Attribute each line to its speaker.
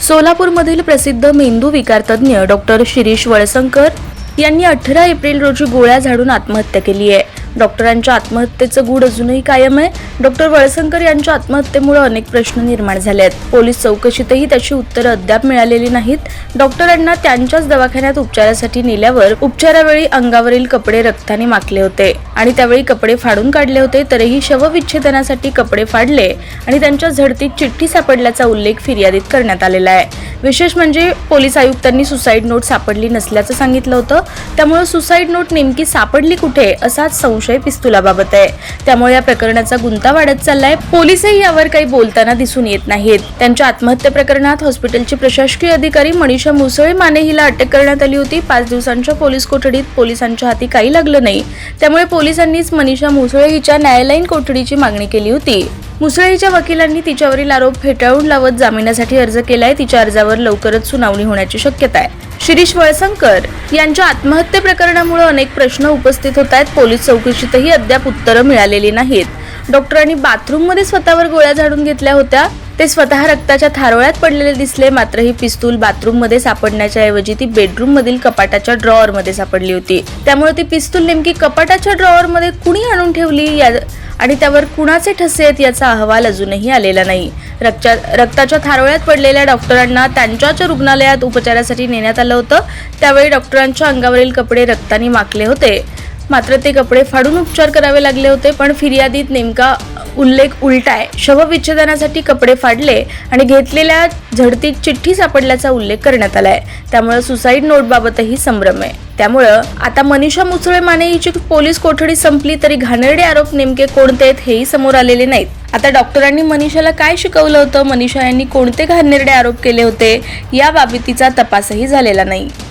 Speaker 1: सोलापूरमधील प्रसिद्ध मेंदू विकारतज्ञ डॉक्टर शिरीष वळसंकर यांनी अठरा एप्रिल रोजी गोळ्या झाडून आत्महत्या केली आहे. डॉक्टरांच्या आत्महत्येचं गूढ अजूनही कायम आहे. डॉक्टर वळसंकर यांच्या आत्महत्येमुळे अनेक प्रश्न निर्माण झाले आहेत. पोलीस चौकशीतही त्याची उत्तरं अद्याप मिळालेली नाहीत. डॉक्टरांना त्यांच्याच दवाखान्यात उपचारासाठी नेल्यावर उपचारावेळी अंगावरील कपडे रक्ताने माखले होते आणि त्यावेळी कपडे फाडून काढले होते तरीही शवविच्छेदनासाठी कपडे फाडले आणि त्यांच्या झडतीत चिठ्ठी सापडल्याचा उल्लेख फिर्यादीत करण्यात आलेला आहे. विशेष म्हणजे पोलीस आयुक्तांनी सुसाईड नोट सापडली नसल्याचं सांगितलं होतं. त्यामुळे सुसाईड नोट नेमकी सापडली कुठे असाच संशय पिस्तुलाबाबत आहे. त्यामुळे या प्रकरणाचा गुंता वाढत चाललाय. पोलीसही यावर काही बोलताना दिसून येत नाहीत. त्यांच्या आत्महत्या प्रकरणात हॉस्पिटलची प्रशासकीय अधिकारी मनीषा मुसळे माने हिला अटक करण्यात आली होती. पाच दिवसांच्या पोलीस कोठडीत पोलिसांच्या हाती काही लागलं नाही. त्यामुळे पोलिसांनीच मनीषा मुसळे हिच्या न्यायालयीन कोठडीची मागणी केली होती. मुसळीच्या वकिलांनी तिच्यावरील आरोप फेटाळून लावत जामिनासाठी अर्ज केलाय. तिच्या अर्जावर लवकरच सुनावणी होण्याची शक्यता आहे. शिरीष वळसंकर यांच्या आत्महत्या प्रकरणामुळे अनेक प्रश्न उपस्थित होत आहेत. पोलीस चौकशीतही अद्याप उत्तरं मिळालेली नाहीत. डॉक्टरांनी बाथरूममध्ये स्वतःवर गोळ्या झाडून घेतल्या होत्या. ते स्वतः रक्ताच्या थारोळ्यात पडलेले दिसले. मात्र ही पिस्तूल बाथरूममध्ये सापडण्याच्या ऐवजी ती बेडरूम मधील कपाटाच्या ड्रॉअरमध्ये सापडली होती. त्यामुळे ती पिस्तूल नेमकी कपाटाच्या ड्रॉअरमध्ये कुणी आणून ठेवली? या आणि त्यावर कुणाचे ठसे आहेत याचा अहवाल अजूनही आलेला नाही. रक्ता रक्ताच्या थारोळ्यात पडलेल्या डॉक्टरांना त्यांच्याच रुग्णालयात उपचारासाठी नेण्यात आलं होतं. त्यावेळी डॉक्टरांच्या अंगावरील कपडे रक्ताने माखले होते. मात्र ते कपडे फाडून उपचार करावे लागले होते पण फिर्यादीत नेमका उल्लेख उलटा आहे शवविच्छेदनासाठी कपडे फाडले आणि घेतलेल्या झडतीत चिठ्ठी सापडल्याचा उल्लेख करण्यात आलाय. त्यामुळे सुसाईड नोटबाबतही संभ्रम आहे. त्यामुळं आता मनीषा मुसळे माने हिची पोलीस कोठडी संपली तरी घाणेरडे आरोप नेमके कोणते आहेत हेही समोर आलेले नाहीत. आता डॉक्टरांनी मनीषाला काय शिकवलं होतं? मनीषा यांनी कोणते घाणेरडे आरोप केले होते? या बाबतीचा तपासही झालेला नाही.